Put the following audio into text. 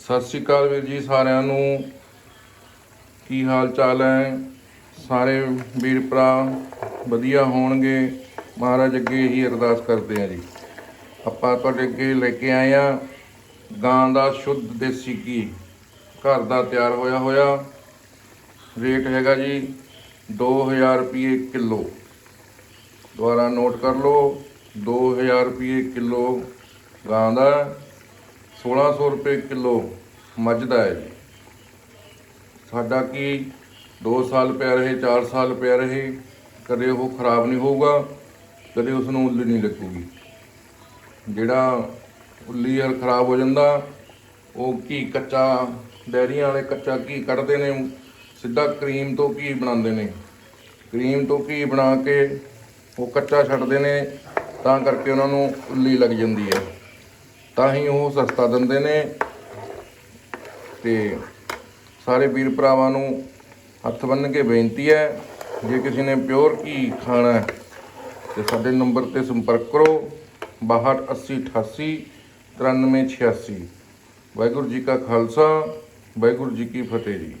ਸਤਿ ਸ਼੍ਰੀ ਅਕਾਲ ਵੀਰ ਜੀ ਸਾਰਿਆਂ ਨੂੰ। ਕੀ ਹਾਲ ਚਾਲ ਹੈ? ਸਾਰੇ ਵੀਰ ਭਰਾ ਵਧੀਆ ਹੋਣਗੇ। ਮਹਾਰਾਜ ਅੱਗੇ ਹੀ ਅਰਦਾਸ ਕਰਦੇ ਆ ਜੀ। ਆਪਾਂ ਤੁਹਾਡੇ ਅੱਗੇ ਲੈ ਕੇ ਆਏ ਆ ਗਾਂ ਦਾ ਸ਼ੁੱਧ ਦੇਸੀ ਘੀ। ਘਰ ਦਾ ਤਿਆਰ ਹੋਇਆ ਹੋਇਆ। ਰੇਟ ਹੈਗਾ ਜੀ 2000 ਰੁਪਏ ਕਿਲੋ। ਦੁਬਾਰਾ ਨੋਟ ਕਰ ਲਓ 2000 ਰੁਪਏ ਕਿਲੋ ਗਾਂ ਦਾ। 1600 ਰੁਪਏ ਕਿਲੋ ਮੱਝ ਦਾ ਹੈ ਜੀ। ਸਾਡਾ ਕੀ 2 ਸਾਲ ਪਿਆ ਰਹੇ 4 ਸਾਲ ਪਿਆ ਰਹੇ, ਕਦੇ ਉਹ ਖਰਾਬ ਨਹੀਂ ਹੋਊਗਾ, ਕਦੇ ਉਸ ਨੂੰ ਉੱਲੀ ਨਹੀਂ ਲੱਗੂਗੀ। ਜਿਹੜਾ ਉੱਲੀ ਯਾਰ ਖਰਾਬ ਹੋ ਜਾਂਦਾ, ਉਹ ਘੀ ਕੱਚਾ, ਡੈਰੀਆਂ ਵਾਲੇ ਕੱਚਾ ਘੀ ਕੱਢਦੇ ਨੇ, ਸਿੱਧਾ ਕਰੀਮ ਤੋਂ ਘੀ ਬਣਾਉਂਦੇ ਨੇ? ਕਰੀਮ ਤੋਂ ਘੀ ਬਣਾ ਕੇ ਉਹ ਕੱਚਾ ਛੱਡਦੇ ਨੇ, ਤਾਂ ਕਰਕੇ ਉਹਨਾਂ ਨੂੰ ਉੱਲੀ ਲੱਗ ਜਾਂਦੀ ਹੈ। ਤਾਂ ਹੀ ਉਹ ਸਸਤਾ ਦਿੰਦੇ ਨੇ। ਤੇ ਸਾਰੇ ਵੀਰ ਭਰਾਵਾਂ ਨੂੰ ਹੱਥ ਬੰਨ੍ਹ ਕੇ ਬੇਨਤੀ ਹੈ, ਜੇ ਕਿਸੇ ਨੇ ਪਿਓਰ ਘੀ ਖਾਣਾ ਹੈ, ਤੇ ਸਾਡੇ ਨੰਬਰ ਤੇ ਸੰਪਰਕ ਕਰੋ। 628088 9386 ਵਾਹਿਗੁਰੂ ਜੀ ਕਾ ਖਾਲਸਾ, ਵਾਹਿਗੁਰੂ ਜੀ ਕੀ ਫਤਿਹ ਜੀ।